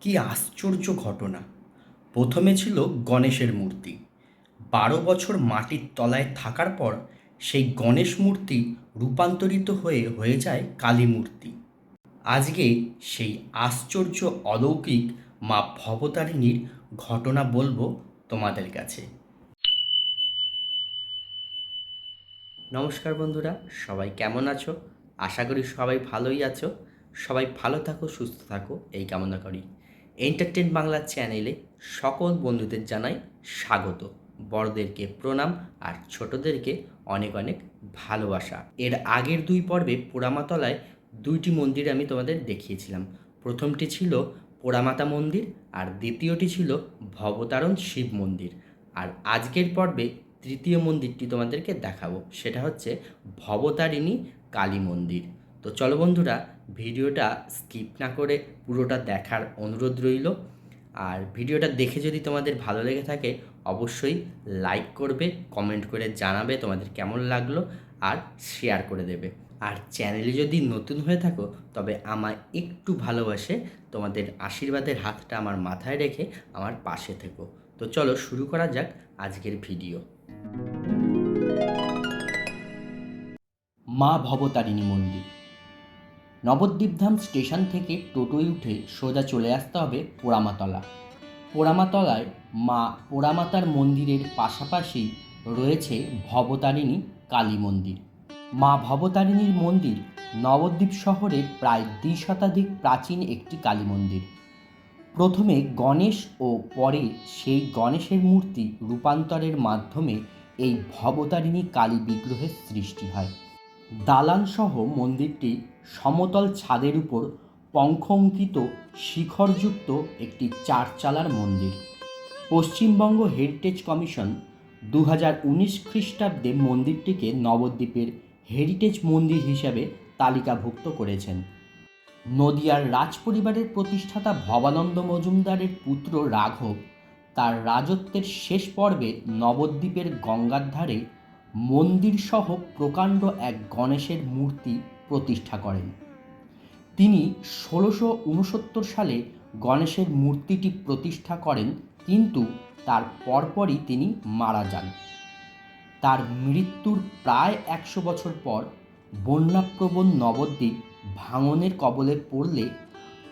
কি আশ্চর্য ঘটনা। প্রথমে ছিল গণেশের মূর্তি। বারো বছর মাটির তলায় থাকার পর সেই গণেশ মূর্তি রূপান্তরিত হয়ে হয়ে যায় কালী মূর্তি। আজকে সেই আশ্চর্য অলৌকিক মা ভবতারিণীর ঘটনা বলব তোমাদের কাছে। নমস্কার বন্ধুরা, সবাই কেমন আছো? আশা করি সবাই ভালোই আছো। সবাই ভালো থাকো, সুস্থ থাকো, এই কামনা করি। এন্টারটেন বাংলা চ্যানেলে সকল বন্ধুদের জানাই স্বাগত। বড়দেরকে প্রণাম আর ছোটদেরকে অনেক অনেক ভালোবাসা। এর আগের দুই পর্বে পোড়ামাতলায় দুইটি মন্দির আমি তোমাদের দেখিয়েছিলাম। প্রথমটি ছিল পোড়ামাতা মন্দির আর দ্বিতীয়টি ছিল ভবতারণ শিব মন্দির। আর আজকের পর্বে তৃতীয় মন্দিরটি তোমাদেরকে দেখাবো। সেটা হচ্ছে ভবতারিণী কালী মন্দির। তো চলো বন্ধুরা ভিডিওটা স্কিপ না করে পুরোটা দেখার অনুরোধ রইল। আর ভিডিওটা দেখে যদি তোমাদের ভালো লেগে থাকে, অবশ্যই লাইক করবে কমেন্ট করে জানাবে তোমাদের কেমন লাগল আর শেয়ার করে দেবে। আর চ্যানেলে যদি নতুন হয়ে থাকো, তবে আমায় একটু ভালোবাসে, তোমাদের আশীর্বাদের হাতটা আমার মাথায় রেখে আমার পাশে থেকো। তো চলো শুরু করা যাক আজকের ভিডিও। মা ভবতারিণী মন্দির। নবদ্বীপধাম স্টেশন থেকে টোটোয় উঠে সোজা চলে আসতে হবে পোড়ামাতলা। পোড়ামাতলায় মা পোড়ামাতার মন্দিরের পাশাপাশি রয়েছে ভবতারিণী কালী মন্দির। মা ভবতারিণীর মন্দির নবদ্বীপ শহরের প্রায় দ্বি শতাধিক প্রাচীন একটি কালী মন্দির। প্রথমে গণেশ ও পরে সেই গণেশের মূর্তি রূপান্তরের মাধ্যমে এই ভবতারিণী কালী বিগ্রহের সৃষ্টি হয়। দালানসহ মন্দিরটি সমতল ছাদের উপর পঙ্খঙ্কিত শিখরযুক্ত একটি চারচালার মন্দির। পশ্চিমবঙ্গ হেরিটেজ কমিশন দু হাজার উনিশ খ্রিস্টাব্দে মন্দিরটিকে নবদ্বীপের হেরিটেজ মন্দির হিসাবে তালিকাভুক্ত করেছেন। নদিয়ার রাজ পরিবারের প্রতিষ্ঠাতা ভবানন্দ মজুমদারের পুত্র রাঘব তার রাজত্বের শেষ পর্বে নবদ্বীপের গঙ্গার ধারে মন্দিরসহ প্রকাণ্ড এক গণেশের মূর্তি প্রতিষ্ঠা করেন। তিনি ষোলোশো উনসত্তর সালে গণেশের মূর্তিটি প্রতিষ্ঠা করেন, কিন্তু তার পরপরই তিনি মারা যান। তার মৃত্যুর প্রায় একশো বছর পর বন্যাপ্রবণ নবদ্বীপ ভাঙনের কবলে পড়লে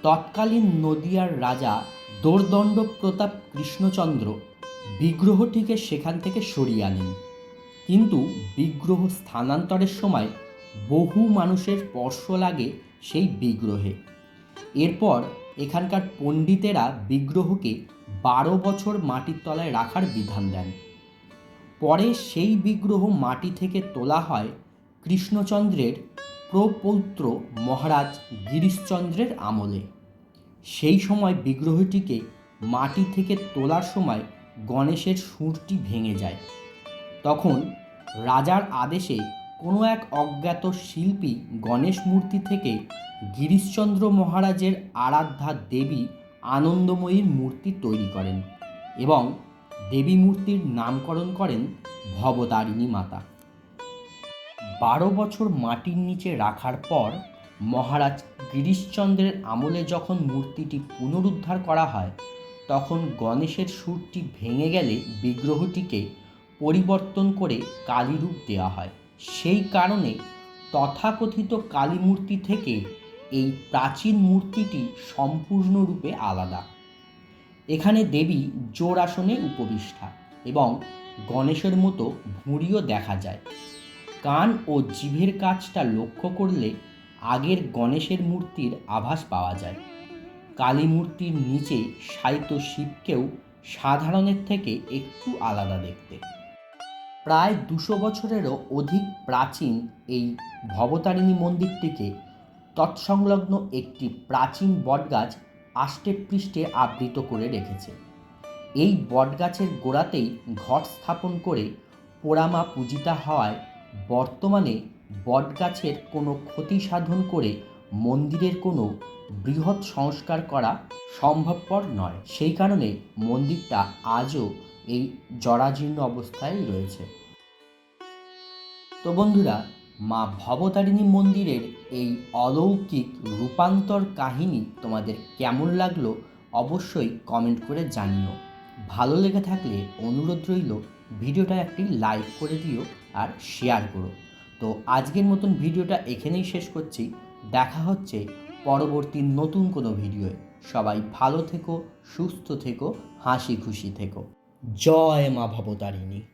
তৎকালীন নদিয়ার রাজা দোর্দণ্ড প্রতাপ কৃষ্ণচন্দ্র বিগ্রহটিকে সেখান থেকে সরিয়ে আনেন। কিন্তু বিগ্রহ স্থানান্তরের সময় বহু মানুষের স্পর্শ লাগে সেই বিগ্রহে। এরপর এখানকার পণ্ডিতেরা বিগ্রহকে বারো বছর মাটির তলায় রাখার বিধান দেন। পরে সেই বিগ্রহ মাটি থেকে তোলা হয় কৃষ্ণচন্দ্রের প্রপৌত্র মহারাজ গিরিশচন্দ্রের আমলে। সেই সময় বিগ্রহটিকে মাটি থেকে তোলার সময় গণেশের সুরটি ভেঙে যায়। তখন রাজার আদেশে কোনো এক অজ্ঞাত শিল্পী গণেশ মূর্তি থেকে গিরিশচন্দ্র মহারাজের আরাধ্যা দেবী আনন্দময়ীর মূর্তি তৈরি করেন এবং দেবী মূর্তির নামকরণ করেন ভবতারিণী মাতা। বারো বছর মাটির নিচে রাখার পর মহারাজ গিরিশচন্দ্রের আমলে যখন মূর্তিটি পুনরুদ্ধার করা হয়, তখন গণেশের সুরটি ভেঙে গেলে বিগ্রহটিকে পরিবর্তন করে কালীরূপ দেওয়া হয়। সেই কারণে তথাকথিত কালী মূর্তি থেকে এই প্রাচীন মূর্তিটি সম্পূর্ণরূপে আলাদা। এখানে দেবী জোর আসনে উপবিষ্ঠা এবং গণেশের মতো ভুঁড়িও দেখা যায়। কান ও জিভের কাজটা লক্ষ্য করলে আগের গণেশের মূর্তির আভাস পাওয়া যায়। কালী মূর্তির নিচে সাহিত্য শিবকেও সাধারণের থেকে একটু আলাদা দেখতে। প্রায় দুশো বছরেরও অধিক প্রাচীন এই ভবতারিণী মন্দিরটিকে তৎসংলগ্ন একটি প্রাচীন বটগাছ আষ্টে পৃষ্ঠে আবৃত করে রেখেছে। এই বটগাছের গোড়াতেই ঘট স্থাপন করে পোড়ামা পূজিতা হওয়ায় বর্তমানে বটগাছের কোনো ক্ষতি সাধন করে মন্দিরের কোনো বৃহৎ সংস্কার করা সম্ভবপর নয়। সেই কারণে মন্দিরটা আজও এই জরাজীর্ণ অবস্থায় রয়েছে। তো বন্ধুরা, মা ভবতারিণী মন্দিরের এই অলৌকিক রূপান্তর কাহিনী তোমাদের কেমন লাগল অবশ্যই কমেন্ট করে জানিও। ভালো লেগে থাকলে অনুরোধ রইল ভিডিওটা একটি লাইক করে দিও আর শেয়ার করো। তো আজকের মতন ভিডিওটা এখানেই শেষ করছি। দেখা হচ্ছে পরবর্তী নতুন কোনো ভিডিওয়ে। সবাই ভালো থেকো, সুস্থ থেকো, হাসি খুশি থেকো। জয় মা ভবতারিণী।